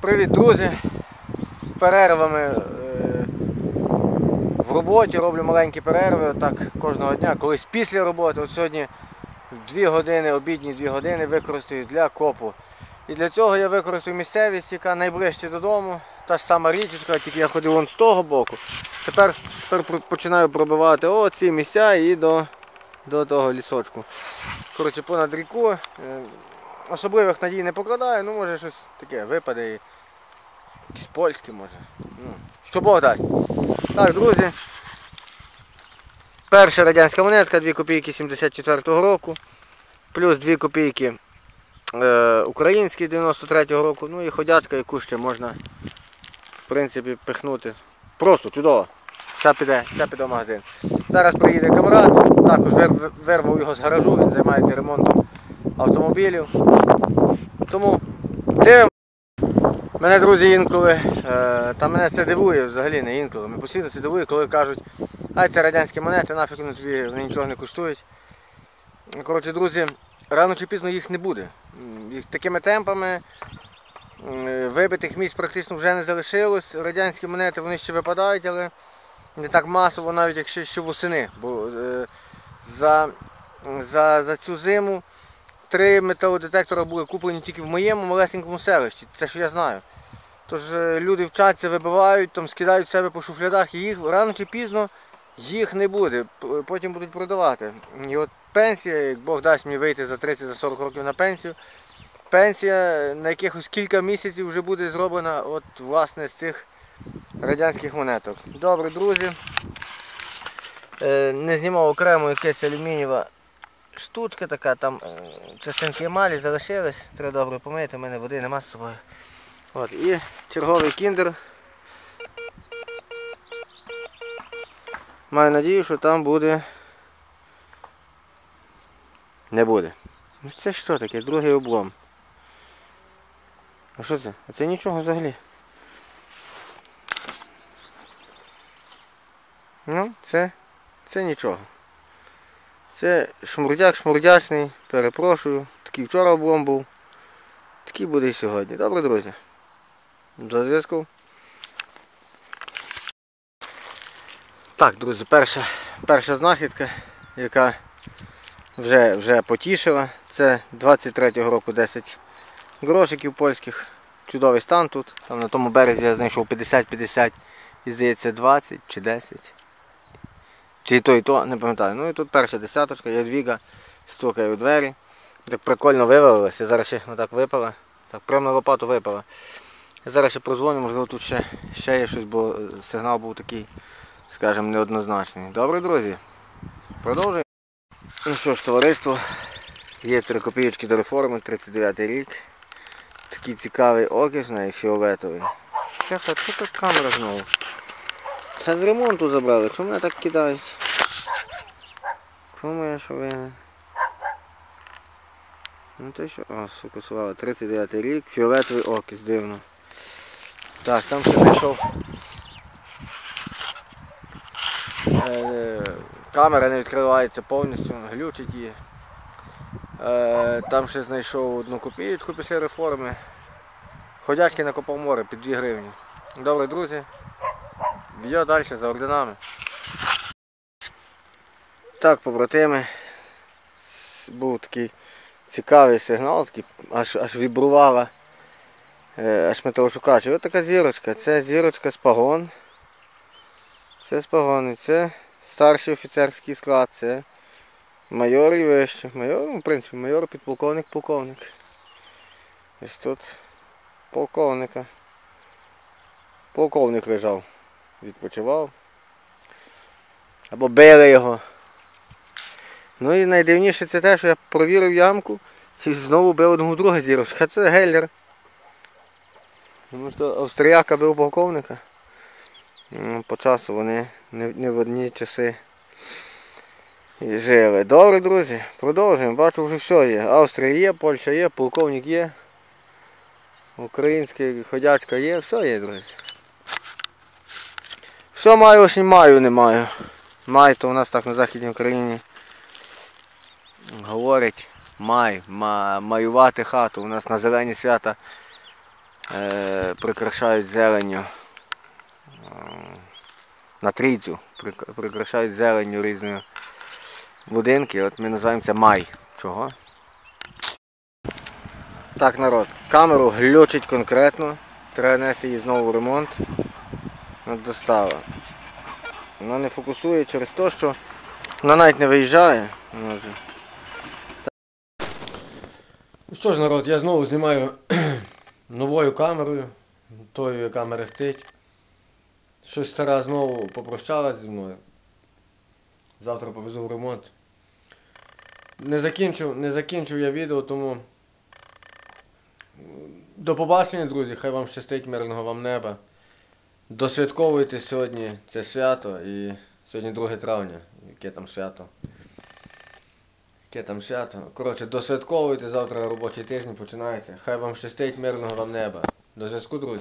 Привіт, друзі! Перервами е, в роботі роблю маленькі перерви так кожного дня, колись після роботи. От сьогодні 2 години, обідні 2 години використаю для копу. І для цього я використаю місцевість, яка найближче додому. Та ж сама річечка, тільки я ходив з того боку. Тепер, тепер починаю пробивати оці місця і до, до того лісочку. Коротше, понад ріку. Особливих надій не покладаю, ну може щось таке випаде і якісь польські може. Ну, що Бог дасть. Так, друзі. Перша радянська монетка, 2 копійки 74-го року. Плюс 2 копійки е, українські 93-го року. Ну і ходячка, яку ще можна в принципі пихнути. Просто чудово. Ця піде, ця піде в магазин. Зараз приїде камрад, також вир- вирвав його з гаражу, він займається ремонтом автомобілів. Тому дивимо. Мене друзі інколи, е, та мене це дивує взагалі не інколи. Ми постійно це дивує, коли кажуть, ай це радянські монети, нафіг вони тобі вони нічого не коштують. Коротше, друзі, рано чи пізно їх не буде. Їх такими темпами вибитих місць практично вже не залишилось. Радянські монети вони ще випадають, але не так масово, навіть якщо ще восени. Бо е, за, за, за цю зиму три металодетектора були куплені тільки в моєму малесенькому селищі. Це що я знаю. Тож е, люди вчаться, вибивають, там скидають себе по шуфлядах, і їх рано чи пізно їх не буде. Потім будуть продавати. І от пенсія, як Бог дасть мені вийти за 30-40 років на пенсію, пенсія на якихось кілька місяців вже буде зроблена от, власне, з цих радянських монеток. Добре, друзі. Е, Не знімав окремо якась алюмінієва штучка така, там е, частинки емалі залишились, треба добре помити, у мене води нема з собою. От, і черговий кіндер. Маю надію, що там буде. Не буде. Ну це що таке? Другий облом. А що це? А це нічого взагалі. Ну, це, це нічого. Це шмурдяк шмурдячний, перепрошую. Такий вчора облом був. Такий буде і сьогодні. Добре, друзі. До зв'язку. Так, друзі, перша, перша знахідка, яка вже, вже потішила. Це 23-го року 10 грошиків польських. Чудовий стан тут. Там на тому березі я знайшов 50-50 і здається 20 чи 10. Чи і то, і то, не пам'ятаю. Ну і тут перша десяточка, Ядвіга, стукає у двері. Так прикольно вивалилося, зараз ще отак випала. Так, прямо на лопату випала. Зараз ще прозвоню, можливо тут ще, ще є щось, бо сигнал був такий, скажімо, неоднозначний. Добре, друзі. Продовжуємо. Ну що ж, товариство, є три копійки до реформи, 39 рік. Такий цікавий окіс і фіолетовий. Що тут камера знову? Та з ремонту забрали, чому мене так кидають? Чому я що винен? Ну то що? О, сфокусували. 39 рік, фіолетовий окіс, дивно. Так, там ще знайшов. Е, камера не відкривається повністю, глючить її. Е, там ще знайшов одну копієчку після реформи. Ходячки на Копалморе під 2 гривні. Добре, друзі. Відео далі за орденами. Так, побратими. Був такий цікавий сигнал, такий, аж, аж вібрувала, е, аж металошукач. І от така зірочка. Це зірочка з погон. Це з погони. Це старший офіцерський склад. Це майор і вище. Майор, ну, в принципі, майор, підполковник, полковник. Ось тут полковника. Полковник лежав відпочивав. Або били його. Ну і найдивніше це те, що я провірив ямку і знову бив одного друга зірочка. Це Геллер. Тому що австріяка бив полковника. Ну, По часу вони не, в одні часи і жили. Добре, друзі, продовжуємо. Бачу, вже все є. Австрія є, Польща є, полковник є. Українська ходячка є, все є, друзі. Все маю, ось маю, не маю. Май, то у нас так на Західній Україні говорять май, ма, маювати хату. У нас на зелені свята е, прикрашають зеленню е, на трійцю, прикрашають зеленню різною будинки. От ми називаємо це май. Чого? Так, народ, камеру глючить конкретно. Треба нести її знову в ремонт. От достава. Вона не фокусує через те, що вона навіть не виїжджає. Ну що ж, народ, я знову знімаю новою камерою, тою, яка мерехтить. Щось стара знову попрощалась зі мною. Завтра повезу в ремонт. Не закінчив, не закінчив я відео, тому до побачення, друзі, хай вам щастить мирного вам неба. Досвятковуйте сьогодні це свято і сьогодні 2 травня. Яке там свято? Яке там свято? Коротше, досвятковуйте завтра робочий тиждень починається. Хай вам щастить мирного вам неба. До зв'язку, друзі.